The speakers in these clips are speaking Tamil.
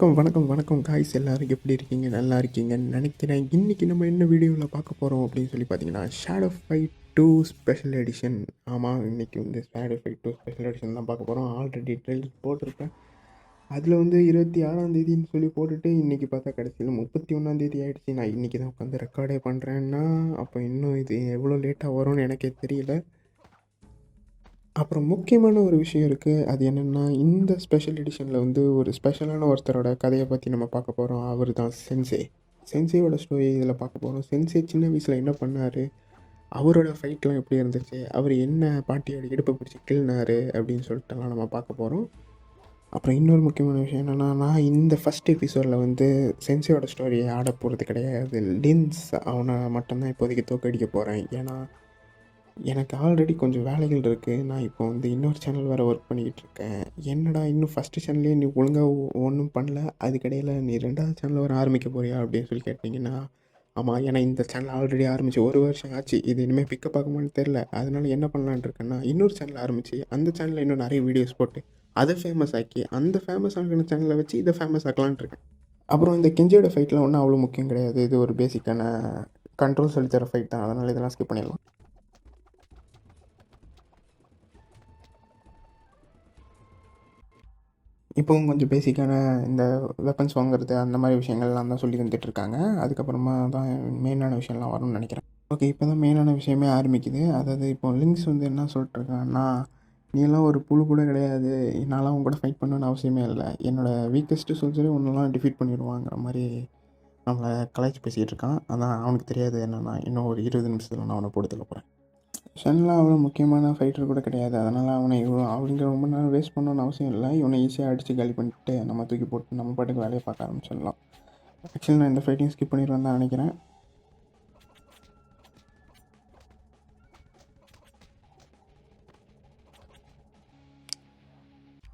வணக்கம் வணக்கம் வணக்கம். காய்ஸ் எல்லோரும் எப்படி இருக்கீங்க? நல்லா இருக்கீங்கன்னு நினைக்கிறேன். இன்றைக்கி நம்ம என்ன வீடியோவில் பார்க்க போகிறோம் அப்படின்னு சொல்லி பார்த்தீங்கன்னா shadow fight two special edition ஆமாம் இன்றைக்கி வந்து shadow fight two special edition தான் பார்க்க போகிறோம் ஆல்ரெடி ட்ரெயிலர் போட்டிருப்பேன் அதில் வந்து இருபத்தி ஆறாம் தேதின்னு சொல்லி போட்டுட்டு இன்றைக்கி பார்த்தா கடைசியில் முப்பத்தி ஒன்றாந்தேதி ஆகிடுச்சு நான் இன்றைக்கி தான் உட்காந்து ரெக்கார்டே பண்ணுறேன்னா அப்போ இன்னும் இது எவ்வளோ லேட்டாக வரும்னு எனக்கே தெரியல. அப்புறம் முக்கியமான ஒரு விஷயம் இருக்குது அது என்னென்னா இந்த ஸ்பெஷல் எடிஷனில் வந்து ஒரு ஸ்பெஷலான ஒருத்தரோட கதையை பற்றி நம்ம பார்க்க போகிறோம் அவர் தான் சென்சே சென்சேயோட ஸ்டோரி இதில் பார்க்க போகிறோம் சென்சே சின்ன வயசில் என்ன பண்ணார்? அவரோட ஃபைட்லாம் எப்படி இருந்துச்சு? அவர் என்ன பாட்டியோட இடுப்பை பிடிச்சி கிள்னார்? அப்படின்னு சொல்லிட்டுலாம் நம்ம பார்க்க போகிறோம் அப்புறம் இன்னொரு முக்கியமான விஷயம் என்னென்னா நான் இந்த ஃபஸ்ட் எபிசோடில் வந்து சென்சேயோட ஸ்டோரியை ஆட போகிறது கிடையாது. லின்ஸ் அவனை மட்டும்தான் இப்போதைக்கு தோக்கடிக்க போகிறேன் ஏன்னா எனக்கு ஆல்ரெடி கொஞ்சம் வேலைகள் இருக்குது நான் இப்போ வந்து இன்னொரு சேனல் வேறு ஒர்க் பண்ணிக்கிட்டு இருக்கேன். என்னடா இன்னும் ஃபஸ்ட்டு சேனல்லே நீ ஒழுங்காக ஒன்றும் பண்ணல? அதுக்கிடையில் நீ ரெண்டாவது சேனல் வர ஆரம்பிக்க போறியா? அப்படின்னு சொல்லி கேட்டிங்கன்னா ஆமாம் ஏன்னா இந்த சேனல் ஆல்ரெடி ஆரம்பிச்சு ஒரு வருஷம் ஆச்சு. இது இனிமேல் பிக்கப் ஆகுமான்னு தெரில அதனால என்ன பண்ணலான்னு இருக்கேன்னா இன்னொரு சேனல் ஆரம்பிச்சு அந்த சேனலில் இன்னும் நிறைய வீடியோஸ் போட்டு அதை ஃபேமஸ் ஆக்கி அந்த ஃபேமஸ் ஆகின சேனலை வச்சு இதை ஃபேமஸ் ஆக்கலான்ட்டு இருக்கேன். அப்புறம் இந்த கெஞ்சியோட ஃபைட்லாம் ஒன்றும் அவ்வளோ முக்கியம் கிடையாது. இது ஒரு பேசிக்கான கண்ட்ரோல் செலுத்துகிற ஃபைட் தான். அதனால் இதெல்லாம் ஸ்கிப் பண்ணிடலாம். இப்போவும் கொஞ்சம் பேசிக்கான இந்த வெப்பன்ஸ் வாங்குறது அந்த மாதிரி விஷயங்கள்லாம் தான் சொல்லி தந்துட்டுருக்காங்க. அதுக்கப்புறமா தான் மெயினான விஷயம்லாம் வரும்னு நினைக்கிறேன். ஓகே இப்போ தான் மெயினான விஷயமே ஆரம்பிக்குது. அதாவது இப்போ லிங்க்ஸ் வந்து என்ன சொல்லிட்டுருக்காங்கன்னா நீ எல்லாம் ஒரு புழு கூட கிடையாது. என்னால் அவங்க கூட ஃபைட் பண்ணணும்னு அவசியமே இல்லை. என்னோடய வீக்கஸ்ட்டு சோல்ஜரே ஒன்றெல்லாம் டிஃபீட் பண்ணிடுவாங்கிற மாதிரி நம்மளை கலாய்ச்சி பேசிகிட்டு இருக்கான் அதான் அவனுக்கு தெரியாது என்னென்னா இன்னும் ஒரு இருபது நிமிஷத்தில் நான் அவனை போட்டு தள்ள போகிறேன் ஷன்லாம் அவ்வளோ முக்கியமான ஃபைட்டர் கூட கிடையாது. அதனால் அவனை இவ்வளோ அவனுக்கு ரொம்ப நேரம் வேஸ்ட் பண்ணணும்னு அவசியம் இல்லை. இவனை ஈஸியாக அடித்து காலி பண்ணிட்டு நம்ம தூக்கி போட்டு நம்ம பாட்டுக்கு வேலையை பார்க்க ஆரம்பிச்சிடலாம். ஆக்சுவலி நான் இந்த ஃபைட்டிங் ஸ்கிப் பண்ணிடுவேன் தான் நினைக்கிறேன்.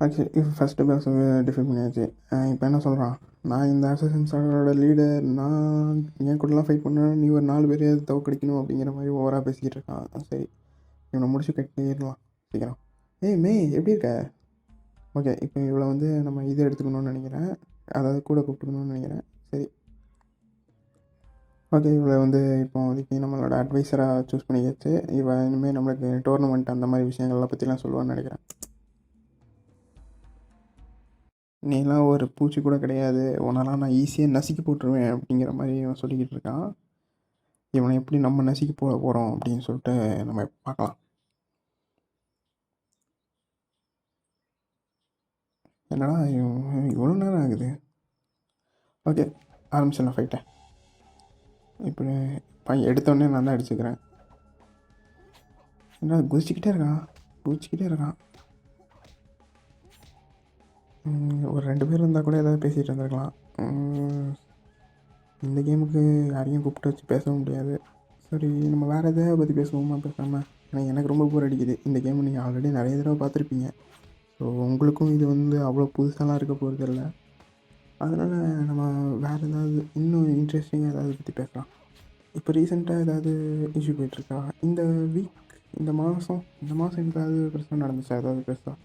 ஆக்சுவலி இப்போ ஃபஸ்ட்டு பேஸ் டிஃபைன் பண்ணியாச்சு இப்போ என்ன சொல்கிறான் நான் இந்த அசசன்ஸோட லீடர் நான் என் கூடலாம் ஃபைட் பண்ணேன் நீ ஒரு நாலு பேர் தவக்கடிக்கணும் அப்படிங்கிற மாதிரி ஓவராக பேசிக்கிட்டு இருக்கான். சரி. இவனை முடிச்சு கட்டிடலாம் சீக்கிரம். ஏய் மே எப்படி இருக்க? ஓகே இப்போ இவளை வந்து நம்ம இது எடுத்துக்கணும்னு நினைக்கிறேன். அதாவது கூட கூப்பிட்டுக்கணும்னு நினைக்கிறேன். சரி. ஓகே இவளை வந்து இப்போ அதுக்கு நம்மளோட அட்வைஸராக சூஸ் பண்ணியாச்சு. இவன் இனிமேல் நம்மளுக்கு டோர்னமெண்ட் அந்த மாதிரி விஷயங்கள்லாம் பற்றிலாம் சொல்லுவான்னு நினைக்கிறேன். நீலாம் ஒரு பூச்சி கூட கிடையாது. உன்னெல்லாம் நான் ஈஸியாக நசுக்கி போட்டுருவேன் அப்படிங்கிற மாதிரி இவன் சொல்லிக்கிட்டு இருக்கான். இவனை எப்படி நம்ம நசுக்கி போட போகிறோம் அப்படின்னு சொல்லிட்டு நம்ம பார்க்கலாம். என்னடா இவ்வளோ நேரம் ஆகுது? ஓகே ஆரம்பிச்சிடலாம் ஃபைட்டை இப்படி பையன் எடுத்தோடனே நான் தான் அடிச்சுக்கிறேன். என்ன குதிச்சுக்கிட்டே இருக்கான். குதிச்சுக்கிட்டே இருக்கான். ஒரு ரெண்டு பேர் இருந்தால் கூட ஏதாவது பேசிகிட்டு இருந்திருக்கலாம். இந்த கேமுக்கு யாரையும் கூப்பிட்டு வச்சு பேசவும் முடியாது. சரி நம்ம வேறு எதாவது பற்றி பேசுவோமா பேசாமல் ஏன்னா எனக்கு ரொம்ப போர் அடிக்குது. இந்த கேம் நீங்கள் ஆல்ரெடி நிறைய தடவை பார்த்துருப்பீங்க. ஸோ உங்களுக்கும் இது வந்து அவ்வளோ புதுசாலாம் இருக்க போகிறது இல்லை அதனால் நம்ம வேறு ஏதாவது இன்னும் இன்ட்ரெஸ்டிங்காக ஏதாவது பற்றி பேசலாம். இப்போ ரீசெண்டாக ஏதாவது இஷ்யூ போயிட்டுருக்கா இந்த வீக் இந்த மாதம் இந்த மாதம் ஏதாவது பிரச்சனை நடந்துச்சா? ஏதாவது பெருசாக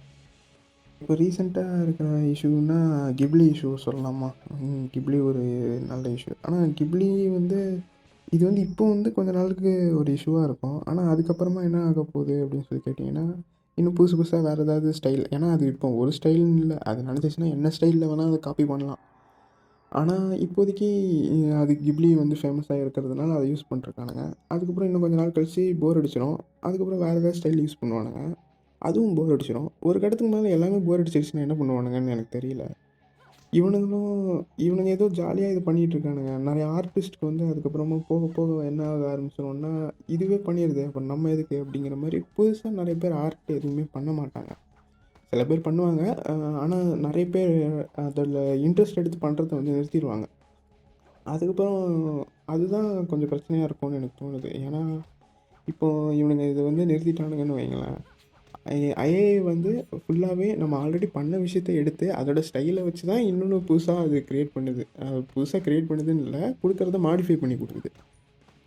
இப்போ ரீசெண்டாக இருக்கிற இஷ்யூனா கிப்லி இஷ்யூ சொல்லலாமா? கிப்லி ஒரு நல்ல இஷ்யூ ஆனால் கிப்லி வந்து இது வந்து இப்போ வந்து கொஞ்ச நாளுக்கு ஒரு இஷ்யூவாக இருக்கும். ஆனால் அதுக்கப்புறமா என்ன ஆக போகுது அப்படின்னு சொல்லி கேட்டிங்கன்னா இன்னும் புதுசு புதுசாக வேறு ஏதாவது ஸ்டைல் ஏன்னா அது இப்போ ஒரு ஸ்டைல்னு இல்லை. அது நினச்சிச்சுன்னா என்ன ஸ்டைலில் வேணால் அதை காப்பி பண்ணலாம். ஆனால் இப்போதைக்கு அது கிப்லி வந்து ஃபேமஸாக இருக்கிறதுனால அதை யூஸ் பண்ணிருக்கானுங்க அதுக்கப்புறம் இன்னும் கொஞ்ச நாள் கழிச்சு போர் அடிச்சிடும் அதுக்கப்புறம் வேறு ஏதாவது ஸ்டைல் யூஸ் பண்ணுவானுங்க. அதுவும் போர் அடிச்சிடும் ஒரு கட்டத்துக்கு மேலே எல்லாமே போர் அடிச்சிருச்சுன்னா என்ன பண்ணுவானுங்கன்னு எனக்கு தெரியல. இவனுங்களும் இவனுங்க ஏதோ ஜாலியாக இது பண்ணிகிட்டு இருக்கானுங்க. நிறைய ஆர்டிஸ்ட்க்கு வந்து அதுக்கப்புறமா போக போக என்ன ஆக ஆரம்பிச்சிடும்னா இதுவே பண்ணிடுது. அப்போ நம்ம எதுக்கு அப்படிங்கிற மாதிரி புதுசாக நிறைய பேர் ஆர்ட் எதுவுமே பண்ண மாட்டாங்க. சில பேர் பண்ணுவாங்க. ஆனால் நிறைய பேர் அதில் இன்ட்ரெஸ்ட் எடுத்து பண்ணுறத வந்து நிறுத்திடுவாங்க. அதுக்கப்புறம் அதுதான் கொஞ்சம் பிரச்சனையாக இருக்கும்னு எனக்கு தோணுது. ஏன்னா இப்போது இவனுங்க இதை வந்து நிறுத்திட்டானுங்கன்னு வைங்களேன். ஐஏ வந்து ஃபுல்லாகவே நம்ம ஆல்ரெடி பண்ண விஷயத்த எடுத்து அதோட ஸ்டைலை வச்சு தான் இன்னொன்று புதுசாக அது க்ரியேட் பண்ணுது. புதுசாக க்ரியேட் பண்ணுதுன்னு இல்லை கொடுக்குறத மாடிஃபை பண்ணி கொடுக்குது.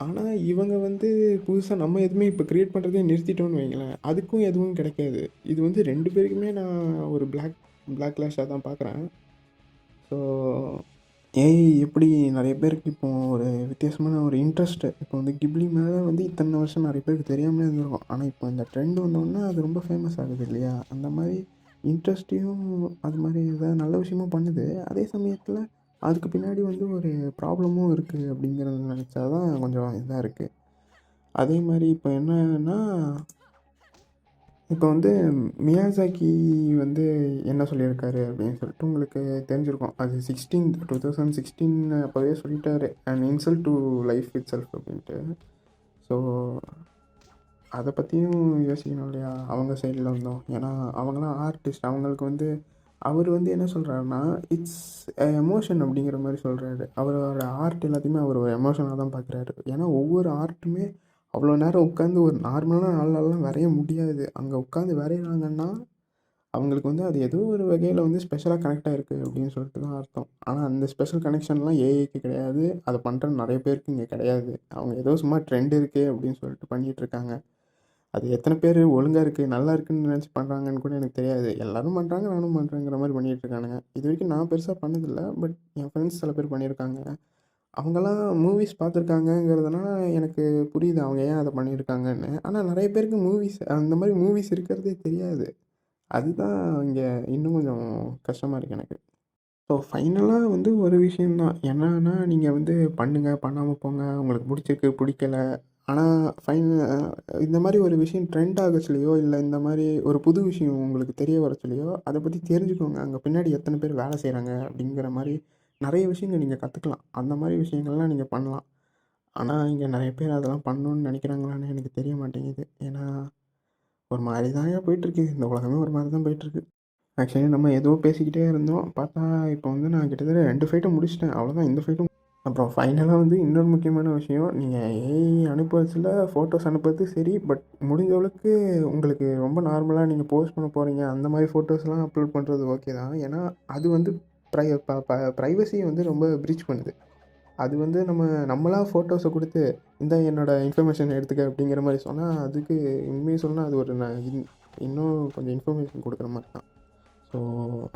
ஆனால் இவங்க வந்து புதுசாக நம்ம எதுவுமே இப்போ க்ரியேட் பண்ணுறதே நிறுத்திட்டோன்னு வைங்களேன் அதுக்கும் எதுவும் கிடைக்காது. இது வந்து ரெண்டு பேருக்குமே நான் ஒரு பிளாக் பிளாக் கிளாஷாக தான் பார்க்குறேன் ஸோ ஏஐ எப்படி நிறைய பேருக்கு இப்போ ஒரு வித்தியாசமான ஒரு இன்ட்ரெஸ்ட்டு இப்போ வந்து கிப்லி மேலே வந்து இத்தனை வருஷம் நிறைய பேருக்கு தெரியாமலே இருந்திருக்கும். ஆனால் இப்போ இந்த ட்ரெண்ட் வந்தோடனே அது ரொம்ப ஃபேமஸ் ஆகுது இல்லையா? அந்த மாதிரி இன்ட்ரெஸ்ட்டையும் அது மாதிரி ஏதாவது நல்ல விஷயமும் பண்ணுது. அதே சமயத்தில் அதுக்கு பின்னாடி வந்து ஒரு ப்ராப்ளமும் இருக்குது அப்படிங்கிறத நினச்சா தான் கொஞ்சம் இதாக இருக்குது அதே மாதிரி இப்போ என்னன்னா இப்போ வந்து மியாசாக்கி வந்து என்ன சொல்லியிருக்காரு அப்படின்னு சொல்லிட்டு உங்களுக்கு தெரிஞ்சிருக்கும். அது சிக்ஸ்டீன் டூ தௌசண்ட் சிக்ஸ்டீன் அப்போவே சொல்லிட்டாரு. And insult to life itself அப்படின்ட்டு. ஸோ அதை பற்றியும் யோசிக்கணும் இல்லையா? அவங்க சைடில் இருந்தோம். ஏன்னா அவங்களாம் ஆர்டிஸ்ட் அவங்களுக்கு வந்து அவர் வந்து என்ன சொல்கிறாருன்னா இட்ஸ் எமோஷன் அப்படிங்கிற மாதிரி சொல்கிறாரு அவரோட ஆர்ட் எல்லாத்தையுமே அவர் ஒரு எமோஷனாக தான் பார்க்குறாரு ஏன்னா ஒவ்வொரு ஆர்ட்டுமே அவ்வளோ நேரம் உட்காந்து ஒரு நார்மலான ஆளாலாம் வரைய முடியாது. அங்கே உட்காந்து வரைகிறாங்கன்னா அவங்களுக்கு வந்து அது ஏதோ ஒரு வகையில் வந்து ஸ்பெஷலாக கனெக்ட் ஆகிருக்கு அப்படின்னு சொல்லிட்டு தான் அர்த்தம். ஆனால் அந்த ஸ்பெஷல் கனெக்ஷன்லாம் ஏஐக்கு கிடையாது. அதை பண்ணுற நிறைய பேருக்கு இங்கே கிடையாது. அவங்க ஏதோ சும்மா ட்ரெண்ட் இருக்குது அப்படின்னு சொல்லிட்டு பண்ணிகிட்டு இருக்காங்க. அது எத்தனை பேர் ஒழுங்காக இருக்குது நல்லா இருக்குன்னு நினச்சி பண்ணுறாங்கன்னு கூட எனக்கு தெரியாது. எல்லோரும் பண்ணுறாங்க நானும் பண்ணுறேங்கிற மாதிரி பண்ணிகிட்டு இருக்கானுங்க. இது வரைக்கும் நான் பெருசாக பண்ணதில்லை பட் என் ஃப்ரெண்ட்ஸ் சில பேர் பண்ணியிருக்காங்க. அவங்கெல்லாம் மூவிஸ் பார்த்துருக்காங்கங்கிறதுனால எனக்கு புரியுது அவங்க ஏன் அதை பண்ணியிருக்காங்கன்னு. ஆனால் நிறைய பேருக்கு மூவிஸ் அந்த மாதிரி மூவிஸ் இருக்கிறதே தெரியாது. அதுதான் இங்கே இன்னும் கொஞ்சம் கஷ்டமாக இருக்குது எனக்கு. ஸோ ஃபைனலாக வந்து ஒரு விஷயந்தான் என்னன்னா நீங்கள் வந்து பண்ணுங்கள் பண்ணாமல் போங்க. உங்களுக்கு பிடிச்சிருக்கு பிடிக்கல. ஆனால் ஃபைன் இந்த மாதிரி ஒரு விஷயம் ட்ரெண்ட் ஆகச்சுலையோ இல்லை இந்த மாதிரி ஒரு புது விஷயம் உங்களுக்கு தெரிய வரச்சுலையோ அதை பற்றி தெரிஞ்சுக்கோங்க. அங்கே பின்னாடி எத்தனை பேர் வேலை செய்கிறாங்க அப்படிங்கிற மாதிரி நிறைய விஷயங்கள் நீங்கள் கற்றுக்கலாம் அந்த மாதிரி விஷயங்கள்லாம் நீங்கள் பண்ணலாம். ஆனால் இங்கே நிறைய பேர் அதெல்லாம் பண்ணணுன்னு நினைக்கிறாங்களான்னு எனக்கு தெரிய மாட்டேங்குது. ஏன்னா ஒரு மாதிரி தான் போயிட்டுருக்கு. இந்த உலகமே ஒரு மாதிரி தான் போயிட்டுருக்கு. ஆக்சுவலி நம்ம ஏதோ பேசிக்கிட்டே இருந்தோம். பார்த்தா இப்போ வந்து நான் கிட்டத்தட்ட ரெண்டு ஃபைட்டும் முடிச்சிட்டேன். அவ்வளோதான் இந்த ஃபைட்டும் அப்புறம் ஃபைனலாக வந்து இன்னொரு முக்கியமான விஷயம். நீங்கள் ஏஐ அனுப்புறதுல ஃபோட்டோஸ் அனுப்புறது சரி. பட் முடிஞ்ச அளவுக்கு உங்களுக்கு ரொம்ப நார்மலாக நீங்கள் போஸ்ட் பண்ண போகிறீங்க அந்த மாதிரி ஃபோட்டோஸ்லாம் அப்லோட் பண்ணுறது ஓகே தான். ஏன்னா அது வந்து ப்ரை ப ப்ரைவசியை வந்து ரொம்ப ப்ரீச் பண்ணுது. அது வந்து நம்ம நம்மளாக ஃபோட்டோஸை கொடுத்து இந்த என்னோடய இன்ஃபர்மேஷன் எடுத்துக்க அப்படிங்கிற மாதிரி சொன்னால் அதுக்கு உண்மையை சொன்னால் அது ஒரு நான் இன் இன்னும் கொஞ்சம் இன்ஃபர்மேஷன் கொடுக்குற மாதிரி தான். ஸோ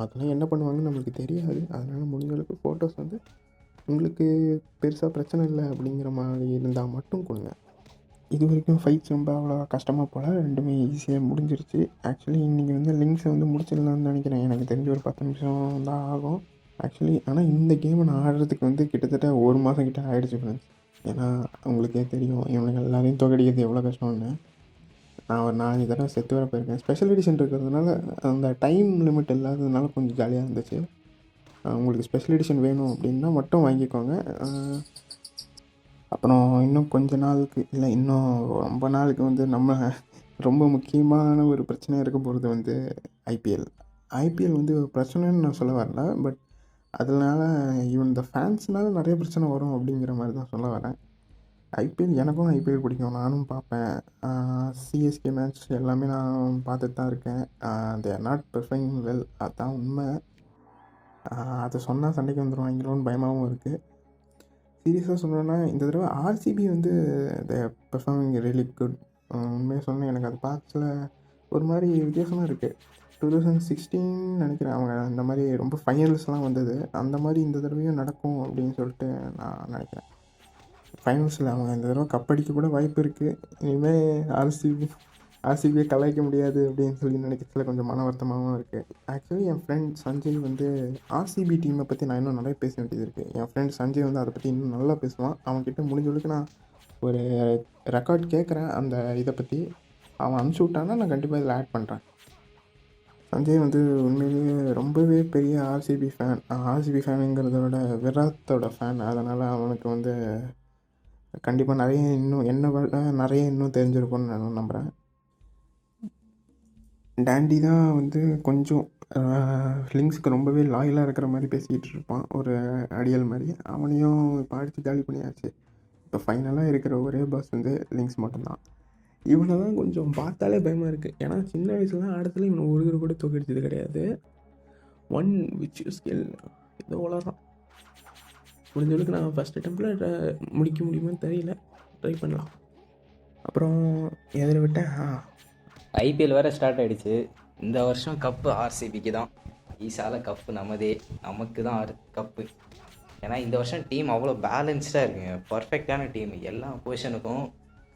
அதெல்லாம் என்ன பண்ணுவாங்கன்னு நம்மளுக்கு தெரியாது. அதனால் முடிஞ்சளவுக்கு ஃபோட்டோஸ் வந்து உங்களுக்கு பெருசாக பிரச்சனை இல்லை அப்படிங்கிற மாதிரி இருந்தால் மட்டும் கொடுங்க. இது வரைக்கும் ஃபைட்ஸ் ரொம்ப அவ்வளோ கஷ்டமாக போல் ரெண்டுமே ஈஸியாக முடிஞ்சிருச்சு. ஆக்சுவலி இன்றைக்கி வந்து லிங்க்ஸை வந்து முடிச்சிடலாம்னு நினைக்கிறேன். எனக்கு தெரிஞ்ச ஒரு பத்து நிமிஷம் தான் ஆகும். ஆக்சுவலி ஆனால் இந்த கேமை நான் ஆடுறதுக்கு வந்து கிட்டத்தட்ட ஒரு மாதம் கிட்ட ஆகிடுச்சு ஃப்ரெண்ட்ஸ் ஏன்னா உங்களுக்கே தெரியும். இவனுக்கு எல்லாரையும் தொகடிக்கிறது எவ்வளோ கஷ்டம்னு. நான் ஒரு நாலஞ்சு தடவை செத்து வர போயிருக்கேன். ஸ்பெஷல் எடிஷன் இருக்கிறதுனால அந்த டைம் லிமிட் இல்லாததுனால கொஞ்சம் ஜாலியாக இருந்துச்சு. உங்களுக்கு ஸ்பெஷல் எடிஷன் வேணும் அப்படின்னா மட்டும் வாங்கிக்கோங்க. அப்புறம் இன்னும் கொஞ்ச நாளுக்கு இல்லை இன்னும் ரொம்ப நாளுக்கு வந்து நம்ம ரொம்ப முக்கியமான ஒரு பிரச்சனையாக இருக்க போகிறது வந்து ஐபிஎல் ஐபிஎல் வந்து ஒரு பிரச்சனைன்னு நான் சொல்ல வரல பட் அதனால ஈவன் இந்த ஃபேன்ஸ்னால நிறைய பிரச்சனை வரும் அப்படிங்கிற மாதிரி தான் சொல்ல வரேன். ஐபிஎல் எனக்கும் ஐபிஎல் பிடிக்கும். நானும் பார்ப்பேன். சிஎஸ்கே மேட்ச் எல்லாமே நான் பார்த்துட்டு தான் இருக்கேன். They are not perfect well அதுதான் உண்மை. அதை சொன்னால் சண்டைக்கு வந்துடுவாங்களோன்னு பயமாகவும் இருக்குது சீரியஸாக சொல்லணும்னா இந்த தடவை ஆர்சிபி வந்து த பெர்ஃபார்மிங் ரியலி குட் உண்மையாக சொன்னேன் எனக்கு அது பார்க்கல. ஒரு மாதிரி வித்தியாசமாக இருக்குது டூ தௌசண்ட் சிக்ஸ்டீன் நினைக்கிறேன் அவங்க அந்த மாதிரி ரொம்ப ஃபைனல்ஸ்லாம் வந்தது. அந்த மாதிரி இந்த தடவையும் நடக்கும் அப்படின்னு சொல்லிட்டு நான் நினைக்கிறேன். ஃபைனல்ஸில் அவங்க இந்த தடவை கப்படிக்க கூட வாய்ப்பு இருக்குது இனிமேல் ஆர்சிபி ஆர்சிபியை கலாய்க்க முடியாது அப்படின்னு சொல்லி நினைக்கிறதுல கொஞ்சம் மன வருத்தமாகவும் இருக்குது ஆக்சுவலி என் ஃப்ரெண்ட் சஞ்சய் வந்து ஆர்சிபி டீமை பற்றி நான் இன்னும் நிறைய பேச வேண்டியது இருக்குது என் ஃப்ரெண்ட் சஞ்சய் வந்து அதை பற்றி இன்னும் நல்லா பேசுவான். அவன்கிட்ட முடிஞ்சளவுக்கு நான் ஒரு ரெக்கார்ட் கேட்குறேன் அந்த இதை பற்றி அவன் அனுப்பிச்சி விட்டான்னா நான் கண்டிப்பாக இதில் ஆட் பண்ணுறேன் சஞ்சய் வந்து உண்மையிலேயே ரொம்பவே பெரிய ஆர்சிபி ஃபேன் ஆர்சிபி ஃபேனுங்கிறத விட விராத்தோட ஃபேன் அதனால் அவனுக்கு வந்து கண்டிப்பாக நிறைய இன்னும் என்ன நிறைய இன்னும் தெரிஞ்சிருக்கும்னு நான் நம்புகிறேன் டேண்டி தான் வந்து கொஞ்சம் லிங்க்ஸுக்கு ரொம்பவே லாயலாக இருக்கிற மாதிரி பேசிக்கிட்டு இருப்பான். ஒரு அடியல் மாதிரி. அவனையும் இப்போ அடித்து காலி பண்ணியாச்சு. இப்போ ஃபைனலாக இருக்கிற ஒரே பாஸ் வந்து லிங்க்ஸ் மட்டும்தான். இவனை தான் கொஞ்சம் பார்த்தாலே பயமாக இருக்குது ஏன்னா சின்ன வயசுலாம் ஆடத்துல இவனை ஒரு தடவை கூட தூக்கடிச்சது கிடையாது. ஒன் விச் ஸ்கில் ஏதோ உலகம் முடிஞ்சளவுக்கு நான் ஃபஸ்ட் அட்டம்ப்டில் முடிக்க முடியுமான்னு தெரியல. ட்ரை பண்ணலாம். அப்புறம் எதில் விட்டேன் ஆ ஐபிஎல் வேறு ஸ்டார்ட் ஆயிடுச்சு. இந்த வருஷம் கப்பு ஆர்சிபிக்கு தான். ஈசால கப்பு நமதே. நமக்கு தான் கப்பு ஏன்னா இந்த வருஷம் டீம் அவ்வளோ பேலன்ஸ்டாக இருக்குங்க. பர்ஃபெக்டான டீம் எல்லா பொசிஷனுக்கும்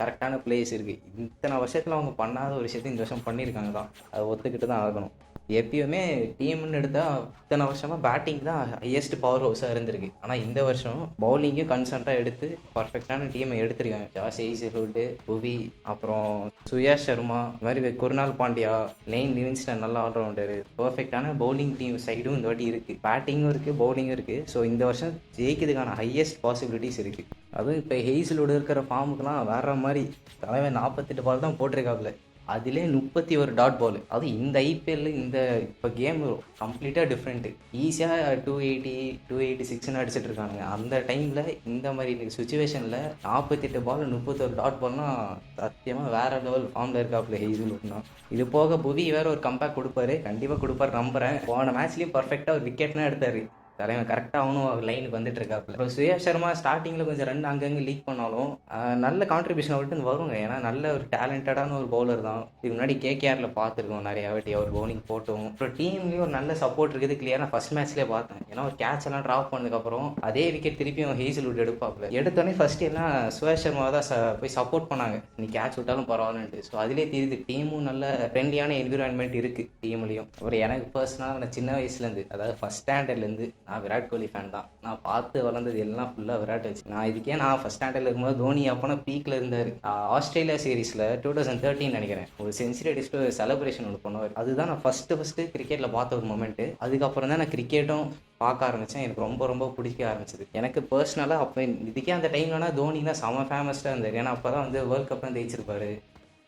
கரெக்டான பிளேயர்ஸ் இருக்குது இத்தனை வருஷத்தில் அவங்க பண்ணாத ஒரு விஷயத்தை இந்த வருஷம் பண்ணியிருக்காங்க தான். அதை ஒத்துக்கிட்டு தான் ஆகணும். எப்பயுமே டீம்னு எடுத்தால் இத்தனை வருஷமாக பேட்டிங் தான் ஹையஸ்ட் பவர் ஹவுஸாக இருந்திருக்கு. ஆனால் இந்த வருஷம் பவுலிங்கும் கன்சன்ட்டாக எடுத்து பர்ஃபெக்டான டீமை எடுத்திருக்காங்க. ஜாஸ் எய்சல்வுட்டு புவி அப்புறம் சுயாஷ் சர்மா இந்த மாதிரி குருநாள் பாண்டியா லேன் லிவிங்ஸ்டன் நல்ல ஆல்ரவுண்டரு. பர்ஃபெக்டான பவுலிங் டீம் சைடும் இந்த வாட்டி இருக்குது பேட்டிங்கும் இருக்குது பவுலிங்கும் இருக்குது ஸோ இந்த வருஷம் ஜெயிக்கிறதுக்கான ஹையஸ்ட் பாசிபிலிட்டிஸ் இருக்குது அதுவும் இப்போ ஹெய்ஸிலோடு இருக்கிற ஃபார்முக்கெலாம் வேற மாதிரி தலைவன் நாற்பத்தெட்டு பால் தான் போட்டிருக்காப்புல. அதிலே முப்பத்தி ஒரு டாட் பால் அதுவும் இந்த ஐபிஎல் இந்த இப்போ கேம் கம்ப்ளீட்டாக டிஃப்ரெண்ட்டு ஈஸியாக டூ எயிட்டி டூ எயிட்டி சிக்ஸ்னு அடிச்சுட்டு இருக்காங்க அந்த டைமில் இந்த மாதிரி சுச்சுவேஷனில் நாற்பத்தெட்டு பால் முப்பத்தொரு டாட் பால்னால் சத்தியமாக வேற லெவல் ஃபார்மில் இருக்காப்புல ஹெய்ஸுலுட்னா இது போக புவி வேற ஒரு கம்பேக் கொடுப்பாரு. கண்டிப்பாக கொடுப்பாரு நம்புறேன். போன மேட்ச்லேயும் பர்ஃபெக்டாக ஒரு விக்கெட்னா எடுத்தாரு. தலைவன் கரெக்டாக அவனும் லைனுக்கு வந்துட்டு இருக்காப்புல. இப்போ சுயா சர்மா ஸ்டார்டிங்கில் கொஞ்சம் ரன் அங்கங்கே லீக் பண்ணாலும் நல்ல கான்ட்ரிபியூஷன் அவர்கிட்ட வருங்க. ஏன்னா நல்ல ஒரு டேலண்டடான ஒரு பவுலர் தான். இதுக்கு முன்னாடி கேகேஆரில் பார்த்துருக்கோம் நிறைய வாட்டி. அவர் பவுலிங் போட்டோம். அப்புறம் டீம்லேயும் ஒரு நல்ல சப்போர்ட் இருக்குது. கிளியராக ஃபர்ஸ்ட் மேட்ச்லேயே பார்த்தேன். ஏன்னா ஒரு கேட்ச் எல்லாம் ட்ராப் பண்ணதுக்கப்புறம் அதே விக்கெட் திருப்பியும் விட்டு எடுப்பாப்புல. எடுத்தோடனே ஃபர்ஸ்ட் எல்லாம் சுயா சர்மா தான் ச- போய் சப்போர்ட் பண்ணாங்க. நீ கேட்ச் விட்டாலும் பரவாயில்லன்ட்டு. ஸோ அதிலே தெரியுது டீமும் நல்ல ஃப்ரெண்ட்லியான என்விரான்மெண்ட் இருக்குது டீம்லேயும் அப்புறம் எனக்கு பர்சனலாக நான் சின்ன வயசுலேருந்து அதாவது ஃபஸ்ட் ஸ்டாண்டர்ட்லேருந்து நான் விராட் கோலி ஃபேன் தான். நான் பார்த்து வளர்ந்தது எல்லாம் ஃபுல்லாக விராட் வச்சு. நான் இதுக்கே நான் ஃபஸ்ட் ஸ்டாண்டர்டில் இருக்கும்போது தோனி அப்போனா பீக்கில் இருந்தார். ஆஸ்திரேலியா சீரீஸில் டூ தௌசண்ட் தேர்ட்டின் நினைக்கிறேன். ஒரு செஞ்சுரி அடிச்சுட்டு ஒரு செலிப்ரேஷன் ஒன்று பண்ணுவார். அதுதான் நான் ஃபஸ்ட்டு ஃபஸ்ட்டு கிரிக்கெட்டில் பார்த்த ஒரு மொமெண்ட்டு அதுக்கப்புறம் தான் நான் கிரிக்கெட்டும் பார்க்க ஆரம்பித்தேன் எனக்கு ரொம்ப ரொம்ப பிடிக்க ஆரம்பிச்சது. எனக்கு பர்சனலாக அப்போ இதுக்கே அந்த டைம்லனா தோனி தான் செம ஃபேமஸ்டாக இருந்தார். ஏன்னா அப்போ தான் வந்து வேர்ல்ட் கப்லாம் ஜெயிச்சிருப்பாரு.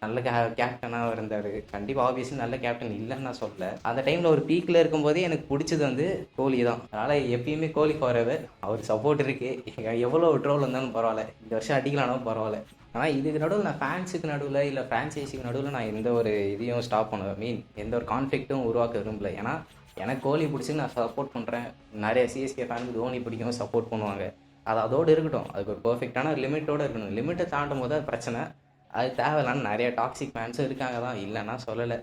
நல்ல கே கேப்டனாக இருந்தார். கண்டிப்பாக ஆப்வியஸ்லி நல்ல கேப்டன் இல்லைன்னு நான் சொல்லல. அந்த டைமில் ஒரு பீக்கில் இருக்கும்போதே எனக்கு பிடிச்சது வந்து கோலி தான். அதனால் எப்பயுமே கோலி ஃபாரவர் அவர் சப்போர்ட் இருக்குது எவ்வளோ ட்ரோல் இருந்தாலும் பரவாயில்ல. இந்த வருஷம் அடிக்கலானாலும் பரவாயில்ல. ஆனால் இதுக்கு நடுவில் நான் ஃபேன்ஸுக்கு நடுவில் இல்லை ஃப்ரான்ச்சைஸிக்கு நடுவில் நான் எந்த ஒரு இதையும் ஸ்டாப் பண்ணுவேன் மீன் எந்த ஒரு கான்ஃப்ளிக்ட்டும் உருவாக்க விரும்பல. ஏன்னா எனக்கு கோலி பிடிச்சி நான் சப்போர்ட் பண்ணுறேன் நிறைய சிஎஸ்கே ஃபேனுக்கு தோனி பிடிக்கும் சப்போர்ட் பண்ணுவாங்க. அது அதோடு இருக்கட்டும். அதுக்கு ஒரு பர்ஃபெக்டான லிமிட்டோடு இருக்கணும். லிமிட்டை தாண்டும் போது அது பிரச்சனை. அது தேவையில்லான்னு நிறைய டாக்ஸிக் ஃபேன்ஸும் இருக்காங்க தான். இல்லைன்னா சொல்லலை.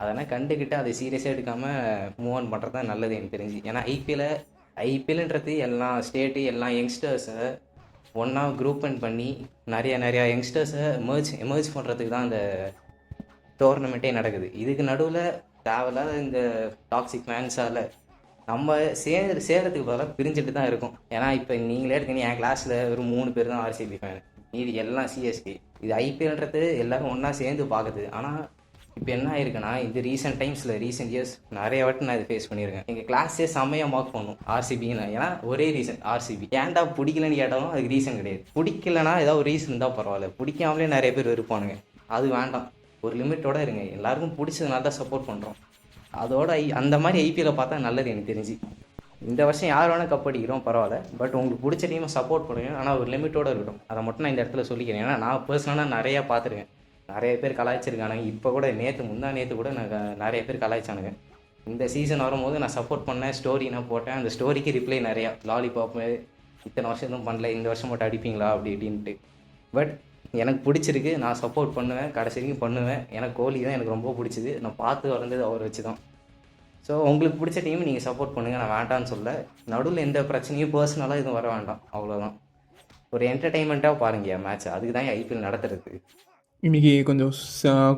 அதெல்லாம் கண்டுக்கிட்டு அதை சீரியஸாக எடுக்காமல் மூவ் ஆன் பண்ணுறது தான் நல்லது எனக்கு தெரிஞ்சு. ஏன்னா ஐபிஎல்ல ஐபிஎல்ன்றது எல்லா ஸ்டேட்டு எல்லா யங்ஸ்டர்ஸை ஒன்றா குரூப்பன் பண்ணி நிறைய நிறையா யங்ஸ்டர்ஸை எமர்ஜ் எமர்ஜ் பண்ணுறதுக்கு தான் அந்த டோர்னமெண்ட்டே நடக்குது. இதுக்கு நடுவில் தேவையில்லாத இந்த டாக்ஸிக் ஃபேன்ஸால் நம்ம சேர சேர்கிறதுக்கு பதிலாக பிரிஞ்சுட்டு தான் இருக்கும். ஏன்னா இப்போ நீங்களே இருக்கீங்க என் கிளாஸில் வெறும் மூணு பேர் தான் ஆர்சிபி ஃபேன் மீதி எல்லாம் சிஎஸ்கே இது ஐபிஎல்ன்றது எல்லாரும் ஒன்றா சேர்ந்து பார்க்குது. ஆனால் இப்போ என்ன ஆயிருக்குன்னா இது ரீசெண்ட் டைம்ஸில் ரீசெண்ட் இயர்ஸ் நிறைய வாட்டி நான் இதை ஃபேஸ் பண்ணியிருக்கேன். எங்கள் கிளாஸே செம்மையாக மார்க் பண்ணும் ஆர்சிபின்னு ஏன்னா ஒரே ரீசன் ஆர்சிபி ஏன்டா பிடிக்கலன்னு கேட்டாலும் அதுக்கு ரீசன் கிடையாது. பிடிக்கலனா ஏதாவது ஒரு ரீசன் இருந்தால் பரவாயில்ல. பிடிக்காமலே நிறைய பேர் இருப்பானுங்க அது வேண்டாம். ஒரு லிமிட்டோட இருங்க. எல்லாருக்கும் பிடிச்சதுனால தான் சப்போர்ட் பண்ணுறோம் அதோட ஐ அந்த மாதிரி ஐபிஎல்லை பார்த்தா நல்லது எனக்கு தெரிஞ்சு. இந்த வருஷம் யார் வேணால் கப் அடிக்கிறோம் பரவாயில்ல. பட் உங்களுக்கு பிடிச்ச டீமை சப்போர்ட் பண்ணுங்க. ஆனால் ஒரு லிமிட்டோடு இருக்கட்டும். அதை மட்டும் நான் இந்த இடத்துல சொல்லிக்கிறேன். ஏன்னா நான் பர்சனலாக நிறையா பார்த்துருக்கேன். நிறைய பேர் கலாய்ச்சிருக்கானுங்க. இப்போ கூட நேற்று முந்தா நேற்று கூட நான் நிறைய பேர் கலாய்ச்சானுங்க. இந்த சீசன் வரும்போது நான் சப்போர்ட் பண்ணேன். ஸ்டோரி நான் போட்டேன். அந்த ஸ்டோரிக்கு ரிப்ளை நிறையா. லாலிபாப்பு இத்தனை வருஷம் எதுவும் பண்ணல. இந்த வருஷம் மட்டும் அடிப்பீங்களா? அப்படி இப்படின்ட்டு. பட் எனக்கு பிடிச்சிருக்கு. நான் சப்போர்ட் பண்ணுவேன். கடைசி வரைக்கும் பண்ணுவேன். எனக்கு கோலி தான் எனக்கு ரொம்ப பிடிச்சிது. நான் பார்த்து வளர்ந்தது அவர் வச்சு தான் ஸோ உங்களுக்கு பிடிச்ச டீம் நீங்கள் சப்போர்ட் பண்ணுங்கள் நான் வேண்டாம்னு சொல்ல நடுவில் எந்த பிரச்சனையும் பர்சனலாக எதுவும் வர வேண்டாம். அவ்வளோதான் ஒரு என்டர்டெயின்மெண்ட்டாக பாருங்க மேட்ச் அதுக்கு தான் ஐபிஎல் நடத்துறது. இன்றைக்கி கொஞ்சம்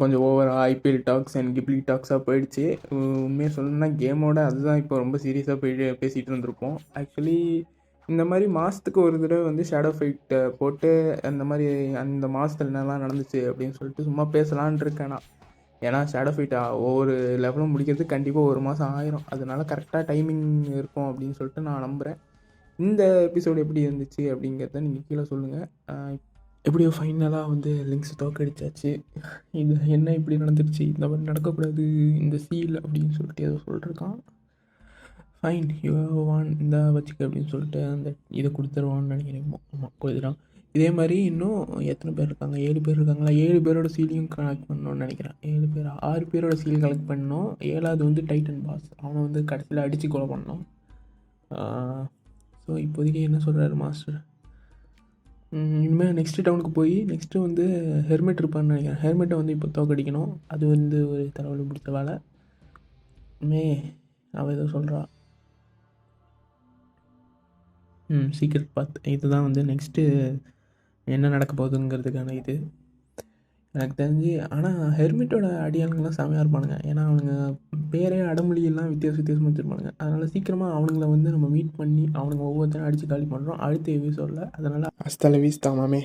கொஞ்சம் over IPL talks and Ghibli டாக்ஸாக போயிடுச்சு. உண்மையாக சொல்லணும்னா கேமோட அதுதான் இப்போ ரொம்ப சீரியஸாக போய் பேசிகிட்டு இருந்திருப்போம். ஆக்சுவலி இந்த மாதிரி மாதத்துக்கு ஒரு தடவை வந்து ஷேடோ ஃபைட்டை போட்டு அந்த மாதிரி அந்த மாதத்தில் என்னெல்லாம் நடந்துச்சு அப்படின்னு சொல்லிட்டு சும்மா பேசலான் இருக்கேன் நான். ஏன்னா ஷேடோ ஃபைட்டா ஒவ்வொரு லெவலும் முடிக்கிறதுக்கு கண்டிப்பாக ஒரு மாதம் ஆயிரும். அதனால கரெக்டாக டைமிங் இருக்கும் அப்படின்னு சொல்லிட்டு நான் நம்புகிறேன் இந்த எபிசோடு எப்படி இருந்துச்சு அப்படிங்கிறத நீங்கள் கீழே சொல்லுங்கள் எப்படியோ ஃபைனலாக வந்து லிங்க்ஸ் தோக்கடிச்சாச்சு இது என்ன இப்படி நடந்துருச்சு? இந்த மாதிரி நடக்கக்கூடாது. இந்த சீல் அப்படின்னு சொல்லிட்டு ஏதோ சொல்லிருக்கான். ஃபைன் யூ வான் இந்த வச்சுக்க அப்படின்னு சொல்லிட்டு அந்த இதை கொடுத்துருவான்னு நினைக்கிறேன். ஆமாம் கொடுத்துட்டான். இதே மாதிரி இன்னும் எத்தனை பேர் இருக்காங்க? ஏழு பேர் இருக்காங்களா? ஏழு பேரோட சீலையும் கலெக்ட் பண்ணணும்னு நினைக்கிறேன். ஏழு பேர்? ஆறு பேரோட சீல் கலெக்ட் பண்ணோம் ஏழாவது வந்து டைட்டன் பாஸ் அவனை வந்து கடைசியில் அடித்து கொலை பண்ணோம் ஸோ இப்போதைக்கு என்ன சொல்கிறாரு மாஸ்டர் இனிமேல் நெக்ஸ்ட்டு டவுனுக்கு போய் நெக்ஸ்ட்டு வந்து ஹெர்மெட் இருப்பான்னு நினைக்கிறேன். ஹெர்மெட்டை வந்து இப்போ தோக்கடிக்கணும் அது வந்து ஒரு தலைவலி பிடிச்ச வேலை. மே அவள் ஏதோ சொல்கிறா ம் சீக்கிரம் பார்த்து இதுதான் வந்து நெக்ஸ்ட்டு என்ன நடக்க போகுதுங்கிறதுக்கான இது. எனக்கு தெரிஞ்சு ஆனால் ஹெர்மிட்டோட அடியாளுங்கெல்லாம் செமையாக இருப்பானுங்க. ஏன்னா அவனுங்க பேரே அடமொழியெல்லாம் வித்தியாச வித்தியாசமாக வச்சுருப்பானுங்க. அதனால் சீக்கிரமாக அவனுங்கள வந்து நம்ம மீட் பண்ணி அவனுங்க ஒவ்வொருத்தரும் அடித்து காலி பண்ணுறோம் அடுத்த எபிசோடில் அதனால் அஸ்தலை வீஸ் தாமாமே